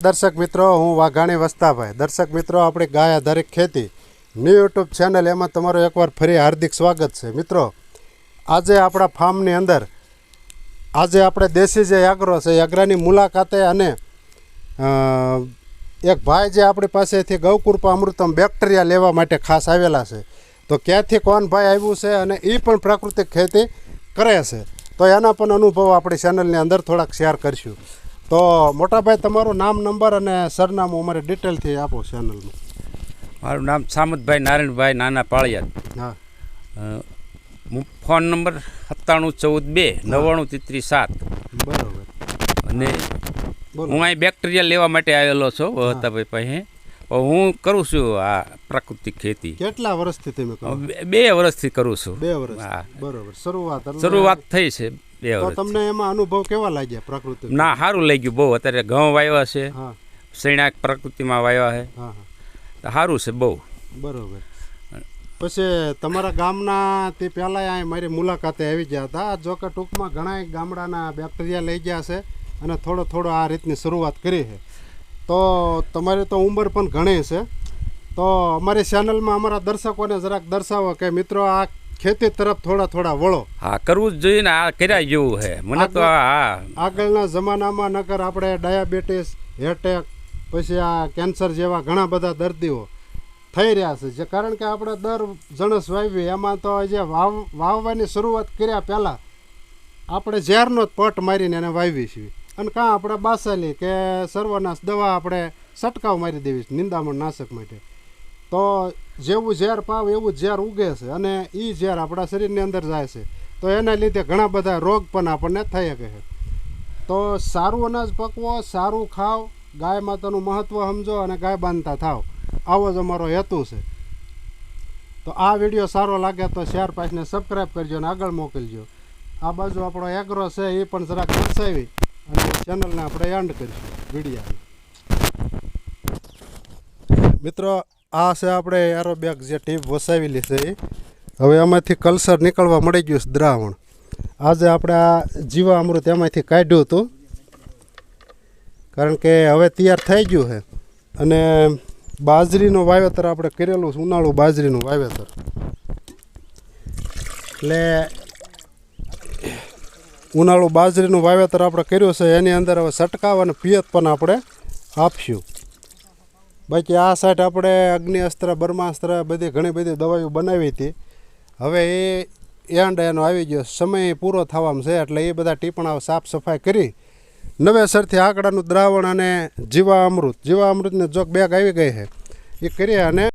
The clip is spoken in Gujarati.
દર્શક મિત્રો, હું વાઘાણી વસ્તાભાઈ. દર્શક મિત્રો, આપણી ગાય આધારિત ખેતી ન્યૂ યુટ્યુબ ચેનલ, એમાં તમારું એકવાર ફરી હાર્દિક સ્વાગત છે. મિત્રો, આજે આપણા ફાર્મની અંદર, આજે આપણે દેશી જે યાગરો છે યાગરાની મુલાકાતે અને એક ભાઈ જે આપણી પાસેથી ગૌકૃપા અમૃતમ બેક્ટેરિયા લેવા માટે ખાસ આવેલા છે. તો ક્યાંથી કોણ ભાઈ આવ્યું છે અને એ પણ પ્રાકૃતિક ખેતી કરે છે. તો એના પણ અનુભવ આપણી ચેનલની અંદર થોડાક શેર કરશું. તો મોટાભાઈ તમારું નામ નંબર અને સરનામું અમારે ડિટેલથી આપો ચેનલમાં મારું નામ સામતભાઈ નારાયણભાઈ નાના પાળિયા. હા. ફોન નંબર સત્તાણું ચૌદ બે નવ્વાણું તેત્રીસ સાત. બરાબર. અને હું અહીં બેક્ટેરિયા લેવા માટે આવેલો છું વહતાભાઈ પાસે. હું કરું છું આ પ્રાકૃતિક ખેતી. કેટલા વર્ષથી તમે બે- બે વર્ષથી કરું છું. બે વર્ષ બરોબર. શરૂઆત શરૂઆત થઈ છે. તો તમને એમાં અનુભવ કેવા લાગ્યા પ્રકૃતિ ના સારું લઈ ગયું બહુ. અત્યારે ઘઉં વાવ્યા છે. હા. શેણાક પ્રકૃતિમાં વાવ્યા છે. હા હા. તો સારું છે બહુ. બરોબર. પછી તમારા ગામના તે પહેલાં અહીં મારી મુલાકાતે આવી ગયા હતા. જો કે ટૂંકમાં ઘણા ગામડાના બેક્ટેરિયા લઈ ગયા છે અને થોડો થોડો આ રીતની શરૂઆત કરી છે. તો તમારી તો ઉંમર પણ ઘણી છે. તો અમારી ચેનલમાં અમારા દર્શકોને જરાક દર્શાવો કે મિત્રો આ ખેતી તરફ થોડા થોડા વળો. હા કરવું જ જોઈએ ને આ કર્યા જેવું છે. મને તો હા આગળના જમાનામાં નકર આપણે ડાયાબિટીસ હેટેક પછી આ કેન્સર જેવા ઘણા બધા દર્દીઓ થઈ રહ્યા છે. જે કારણ કે આપણે દર જણસ વાવી એમાં તો જે વાવ વાવવાની શરૂઆત કર્યા પહેલાં આપણે ઝેરનો જ પટ મારીને એને વાવી છીએ. અને કાં આપણે બાસાલી કે સર્વનાશ દવા આપણે છંટકાવ મારી દેવી છે નિંદામણ નાશક માટે. તો જેવું ઝેર પાવ એવું ઝેર ઉગે છે અને એ ઝેર આપણા શરીરની અંદર જાય છે. તો એના લીધે ઘણા બધા રોગ પણ આપણને થઈ શકે તો સારું અનાજ પકવો, સારું ખાવ ગાય માતાનું મહત્ત્વ સમજો અને ગાય બાંધતા થાવ. આવો જ અમારો હેતુ છે. તો આ વીડિયો સારો લાગે તો શેર પાસને સબસ્ક્રાઈબ કરજો અને આગળ મોકલજો. આ બાજુ આપણો એગ્રો છે, એ પણ જરાક દર્શાવી અને ચેનલને આપણે એન્ડ કરીશું. વિડીયા. મિત્રો આ છે આપણે એરોબેગ જે ટીપ વસાવેલી છે એ. હવે એમાંથી કલ્સર નીકળવા મળી ગયું છે દ્રાવણ. આજે આપણે આ જીવા અમૃત એમાંથી કાઢ્યું હતું. કારણ કે હવે તૈયાર થઈ ગયું છે. અને બાજરીનું વાવેતર આપણે કરેલું છે, ઉનાળું બાજરીનું વાવેતર. એટલે ઉનાળું બાજરીનું વાવેતર આપણે કર્યું છે, એની અંદર હવે છટકાવ અને પિયત પણ આપણે આપશું. બાકી આ સાઈડ આપણે અગ્નિ અસ્ત્ર બ્રહ્માસ્ત્ર બધી ઘણી બધી દવાઈઓ બનાવી હતી. હવે એ એન્ડ એનો આવી ગયો. સમય પૂરો થવામાં છે એટલે એ બધા ટીપણાઓ સાફ સફાઈ કરી. નવેસરથી આંકડાનું દ્રાવણ અને જીવા અમૃત જીવા અમૃતને જોક બેગ આવી ગઈ છે. એ કરી અને